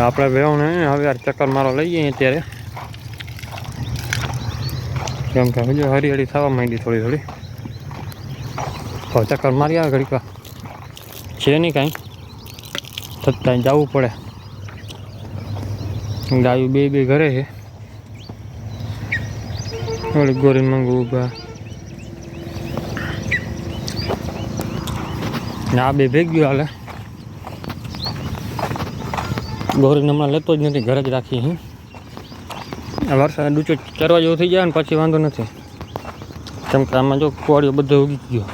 આપણે બેવને હવે ચક્કર મારો લઈ જઈએ અત્યારે. કેમ કે હજુ હરિયાળી થવા માંડી થોડી થોડી. તો ચક્કર મારી આવે ઘડીક. છે નહીં કાંઈ. છતાં જવું પડે. ગાયું બે બે ઘરે છે. ઓલી ગોરી મંગુ ઊભા ને આ બે ભેગ્યું હાલે. ગોરીને હમણાં લેતો જ નથી, ઘરે જ રાખી હું. વરસાદ ડૂચો ચરવા જેવો થઈ જાય ને પછી વાંધો નથી. કેમ કે આમાં જો કોળીઓ બધો ઉગી ગયો.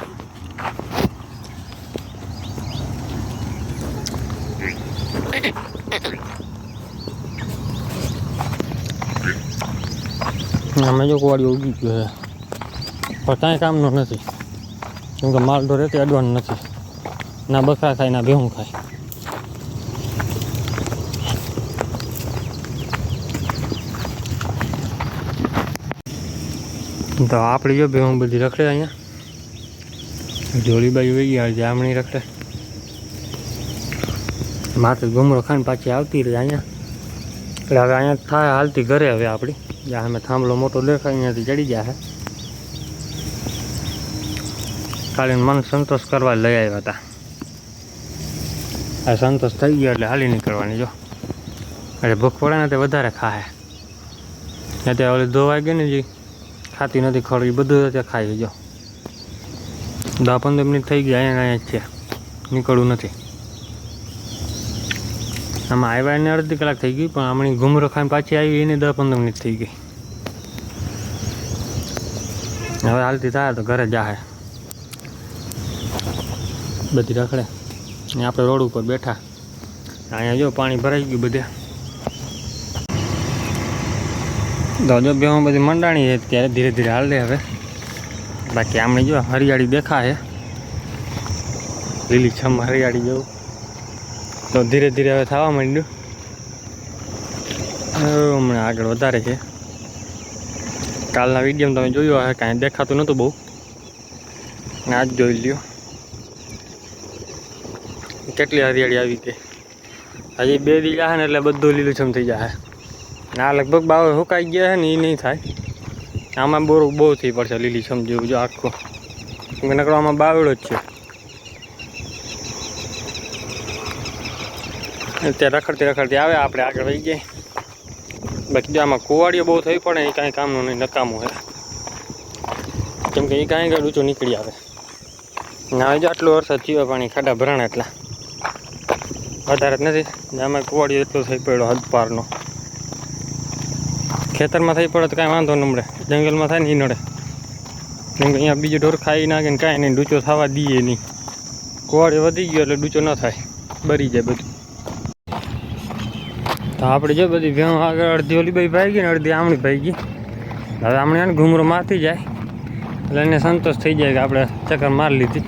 આમાં જો કોળીઓ ઉગી ગયો છે પણ કાંઈ કામનો નથી. કેમ કે માલ તો રહેતી અડવાનું નથી. ના બકરા ખાય, ના ભેહું ખાય. તો આપણે જો ભેહું બધી રખડે અહીંયા. જોડી બાજુ વહી ગયા જામણી રખડે. માથે ગુમરો ખાઈને પાછી આવતી રહી અહીંયા. એટલે હવે અહીંયા થાય હાલતી ઘરે હવે આપણી. જ્યાં અમે થાંભલો મોટો દેખાય, અહીંયાથી ચડી હે. ખાલી મન સંતોષ કરવા લઈ આવ્યા હતા. આ સંતોષ થઈ ગયો એટલે હાલી નીકળવાની, જો. એટલે ભૂખ પડે ને તે વધારે ખાહે. ત્યાં તે ઓલી ધોવાઈ ગઈ ને જે. ખાતી નથી ખરી બધું ત્યાં ખાઈ જો દસ પંદર મિનિટ થઈ ગયા, અહીંયા અહીંયા જ છે. નીકળવું નથી. આમાં આવ્યા એને અડધી કલાક થઈ ગઈ, પણ હમણાં ઘૂમરો ખાઈને પાછી આવી, એને દસ પંદર મિનિટ થઈ ગઈ. હવે હાલતી થાય તો ઘરે જાહે. બધી રખડે. આપણે રોડ ઉપર બેઠા. અહીંયા જો પાણી ભરાઈ ગયું બધે. તો જો બેમાં બધી મંડાણી છે, ત્યારે ધીરે ધીરે હાલ દે હવે. બાકી આમણે જો હરિયાળી દેખાય લીલી છમ હરિયાળી જેવું. તો ધીરે ધીરે હવે થવા માંડ્યું. હવે હમણાં આગળ વધારે છે. કાલના વિડીયોમાં તમે જોયું હશે, કાંઈ દેખાતું નહોતું બહુ. ને આજ જોઈ લ્યો. કેટલી હરિયાળી આવી ગઈ હજી બે દી જાય ને એટલે બધું લીલુંછમ થઈ જાય આ લગભગ બાવે સુકાઈ ગયા છે ને એ નહીં થાય. આમાં બોર બહુ થઈ પડશે લીલી સમજવું જો આખું. કે આમાં જ છે. ત્યાં રખડતી રખડતી આવે, આપણે આગળ વહી જાય બાકી જો આમાં કુવાડીઓ બહુ થઈ પડે, એ કાંઈ કામનું નહીં, નકામું હોય કેમ કે એ કાંઈ કાંઈ ઊંચું નીકળી આવે. ના જો આટલો વરસાદ થયો, પાણી ખાડા ભરાણા એટલા. વધારે જ નથી. ને આમાં કુવાડીઓ એટલો થઈ પડ્યો, હદ પારનો. ખેતરમાં થઈ પડે તો કાંઈ વાંધો ન મળે. જંગલમાં થાય ને નડે. કેમ કે અહીંયા બીજો ઢોર ખાઈ નાખે ને કાંઈ નહીં, ડૂચો થવા દઈએ નહીં. કુવાડી વધી ગયો એટલે ડૂચો ન થાય. બરી જાય બધું. તો આપણે જો બધી ભેણ આગળ અડધી ઓલી ભાઈ ભાઈ ગઈ ને અડધી આમણી ભાઈ ગઈ. હવે આમણે ઘૂમરો મારતી જાય. એટલે એને સંતોષ થઈ જાય કે આપણે ચક્કર મારી લીધી.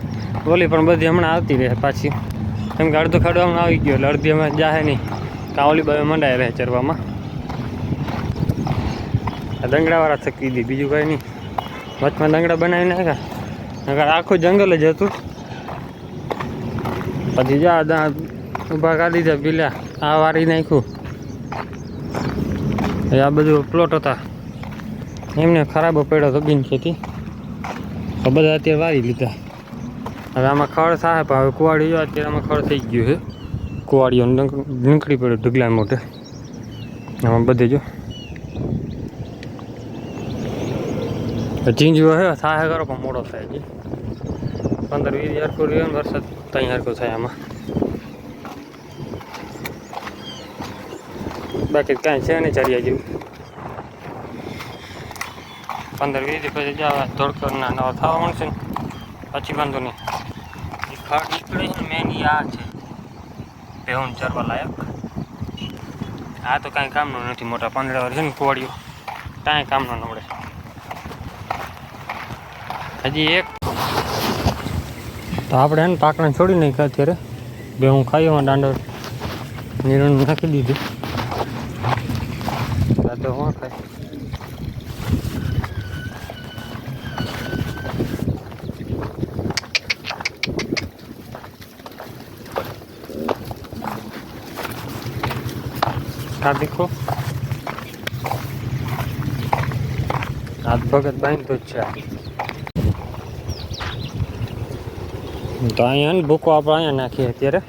ઓલી પણ બધી હમણાં આવતી રહે પાછી. કેમ કે અડધો ખાડો હમણાં આવી ગયો, એટલે અડધી અમે જાહે નહીં. કાવલી બાઈ મંડાય રહે ચરવામાં. દંગડાવાળા થકી દી બીજું કાંઈ નહીં. વચમાં દંગડા બનાવી નાખ્યા. નકર આખું જંગલ જ હતું. પછી જા, દા, ઊભા કાઢી દીધા પીલા આ વારી નાખ્યું. આ બધું પ્લોટ હતા. એમને ખરાબ પડ્યો તો બિન ખેતી. તો બધા અત્યારે વારી લીધા. હવે આમાં ખડ થાય, પણ હવે કુવાડિયું અત્યારે આમાં ખડ થઈ ગયું છે. કુવાડિયો નીકળી પડ્યો ઢગલા મોટે આમાં બધે જો. ઝીંઝવો હે થાય કરો પણ મોડો થાય છે પંદર, વીસ હરકો રહ્યો ને વરસાદ ત્યાં હરકો થાય આમાં. બાકી કાંઈ છે નહીં ચડિયા જેવું. પંદર, વીસ પછી જવા ધોળકરના નવા થવા મળશે ને, પછી વાંધો નહીં. એ ખડ નીકળે છે ને મેન આ છે. ભેહું ચરવા લાયક. આ તો કાંઈ કામનું નથી, મોટા પાંદડા છે ને કોળીઓ કાંઈ કામનો નવડે હજી એક. તો આપણે એને પાકણા છોડી નાખ્યા અત્યારે. બે હું ખાઈ એમાં દાંડો નિરણ નાખી દીધું. રાતે હું ખાય આ દેખો. હાથ ભગત બાંધતો જ છે આ. તો અહીંયા ને ભૂકો આપણે અહીંયા નાખીએ અત્યારે.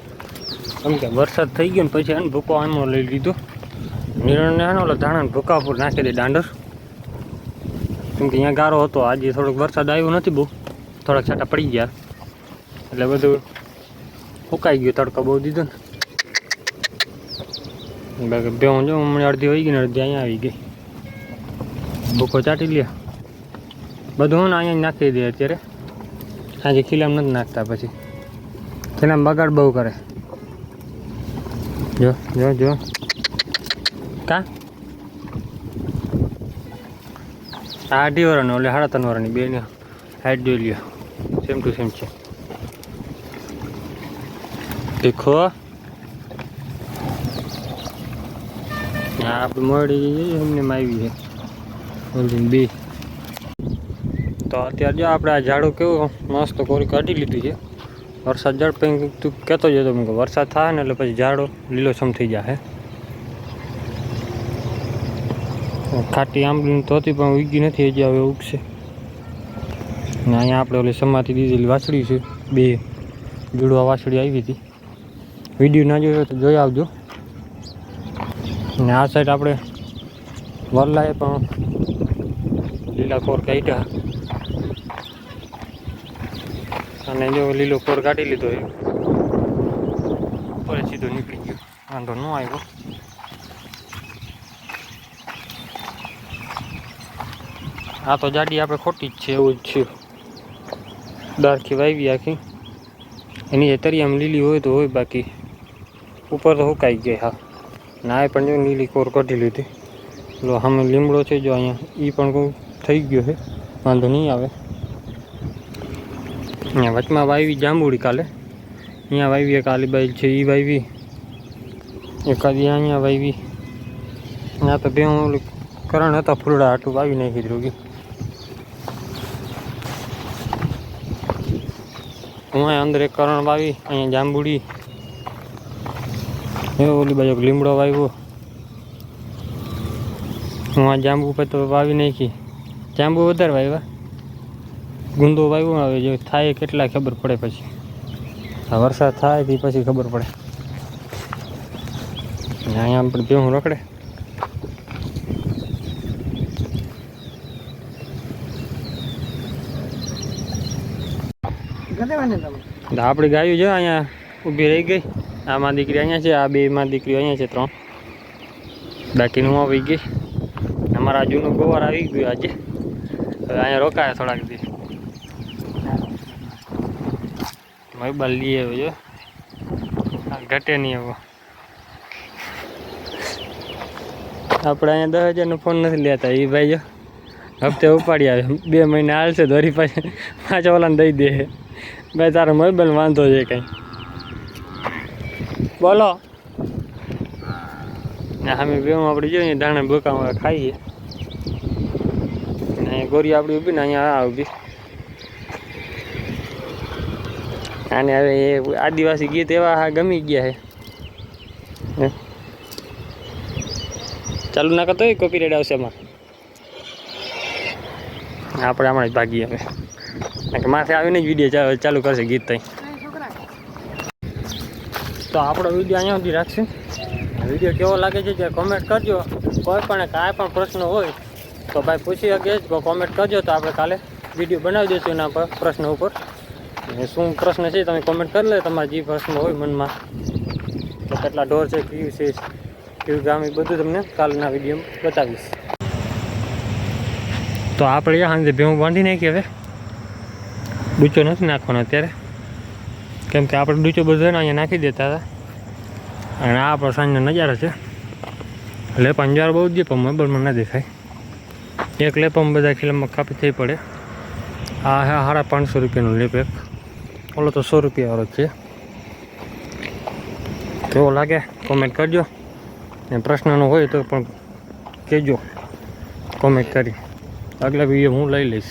કેમ કે? વરસાદ થઈ ગયો ને પછી એને ભૂકો આમાં લઈ લીધો. નિરણને હે ને ઓલો ધાણા ભૂકા ઉપર નાખી દે દાંડર કેમ કે અહીંયા ગારો હતો આજે થોડોક વરસાદ આવ્યો નથી બહુ. થોડાક છાંટા પડી ગયા. એટલે બધું સુકાઈ ગયું તડકો બહુ દીધો ને. બાકી બે હું જો હમણાં અડધી વહી ગઈ ને અડધી અહીંયા આવી ગઈ. ભૂકો ચાટી લે બધું હું ને અહીંયા નાખી દે અત્યારે. આજે ખીલામ નથી નાખતા પછી. તેના બગાડ બહુ કરે. જો જો જો. કા? આ અઢી વર્ષનો એટલે સાડા ત્રણ વર્ષની બેને હાઈટ જોઈ લ્યો. સેમ ટુ સેમ છે. દેખો. આપણે મળી એમને આવી છે. ઓલી બી. તો અત્યારે જો આપણે આ ઝાડું કેવું મસ્ત કોરી કાઢી લીધું છે. વરસાદ ઝાડ પછી તું કહેતો જ હતો કે વરસાદ થાય ને એટલે પછી ઝાડો લીલોછમ થઈ જાય ખાટી આંબલીની તો હતી પણ ઉગી નથી હજી હવે ઉગશે. ને અહીંયા આપણે ઓલી સમાતી દીધેલી વાછડી છે, બે જુડવા વાછડી આવી હતી. વીડિયો ના જોયો તો જોઈ આવજો. ને આ સાઈડ આપણે વરલાએ પણ લીલા કોર કાઢ્યા. અને જો લીલો કોર કાઢી લીધો એ. ઉપર સીધો નીકળી ગયો. વાંધો ન આવ્યો. આ તો જાડી આપણે ખોટી જ છે એવું જ છે. દારખી વાવી આખી. એની જે તરિયામાં લીલી હોય તો હોય બાકી. ઉપર તો સુકાઈ ગઈ હા. ના એ પણ જો લીલી કોર કાઢી લીધી. લો સામે લીમડો છે જો અહીંયા એ પણ થઈ ગયો છે. વાંધો નહીં આવે. અહીંયા વચમાં વાવી જાંબુડી કાલે. અહીંયા વાવી એક આલીબાઈ છે એ વાવી એકાદી અહીંયા વાવી ત્યાં તો બે ઓલું કરણ હતા ફૂલડા આટલું વાવી નાખી દ્રોગી હું અંદર એક કરણ વાવી, અહીંયા જાંબુડી. એ ઓલી બાજુ લીમડો વાવ્યો. હું આ જાંબુ પર તો વાવી નાખી. જાંબુ વધારે વાવ્યા. ગુંદો વાવ્યો, હવે જે થાય કેટલા ખબર પડે પછી. વરસાદ થાય તે પછી ખબર પડે. અહીંયા પણ ભેહું રખડે. આપણી ગાયું છે અહીંયા ઊભી રહી ગઈ. આમાં દીકરી અહીંયા છે, આ બે માં દીકરીઓ અહીંયા છે, ત્રણ. બાકીનું આવી ગઈ. અમારા જૂનું ગોવાર આવી ગયું આજે. હવે અહીંયા રોકાયા થોડાક દી. મોબાઈલ લઈ આવ્યો જો. ઘટે નહીં આવો આપણે અહીંયા દસ હજારનો ફોન નથી લેતા એ ભાઈ જો, હપ્તે ઉપાડી આવે. બે મહિના હાલશે દોરી પાસે પાછા ઓલાને દઈ દે. ભાઈ, તારો મોબાઈલ વાંધો છે કંઈ. બોલો. ને અમે બે આપણે જોઈએ દાણા બોકામાં ખાઈએ. ગોરી આપણી ઊભી ને અહીંયા આ ઊભી. આને હવે એ આદિવાસી ગીત એવા હા ગમી ગયા છે. ચાલુ ના કરતો કોપીરાઇટ આવશે એમાં આપણે હમણાં જ ભાગીએ અમે માથે આવીને જ વીડિયો ચાલુ કરશે ગીત તઈ. તો આપણો વીડિયો અહીંયા સુધી રાખશે. વીડિયો કેવો લાગે છે જે કોમેન્ટ કરજો. કોઈ પણ કાંઈ પણ પ્રશ્ન હોય, તો ભાઈ પૂછી શકીએ કોમેન્ટ કરજો તો આપણે કાલે વીડિયો બનાવી દઈશું એના પર પ્રશ્ન ઉપર. અને શું પ્રશ્ન છે તમે કોમેન્ટ કરી લે, તમારા જે પ્રશ્ન હોય મનમાં. કેટલા ઢોર છે, કયું છે, કયું ગામ, એ બધું તમને કાલના વિડીયોમાં બતાવીશ. તો આપણે સાંજે ભેવું બાંધી નાખીએ હવે. ડૂચો નથી નાખવાનો અત્યારે. કેમ કે આપણે ડૂચો બધો અહીંયા નાખી દેતા હતા. અને આ આપણો સાંજનો નજારો છે. લેપ અંજાર બહુ જ પણ મોબાઈલમાં ના દેખાય. એક લેપમાં બધા ખીલામાં કાપી થઈ પડે. આ હે સાડા પાંચસો રૂપિયાનો લેપ એક. ઓલો તો સો રૂપિયાવાળો જ છે. કેવો લાગે? કોમેન્ટ કરજો. ને પ્રશ્નનો હોય તો પણ કહેજો કોમેન્ટ કરી. આગલા વીડિયો હું લઈ લઈશ.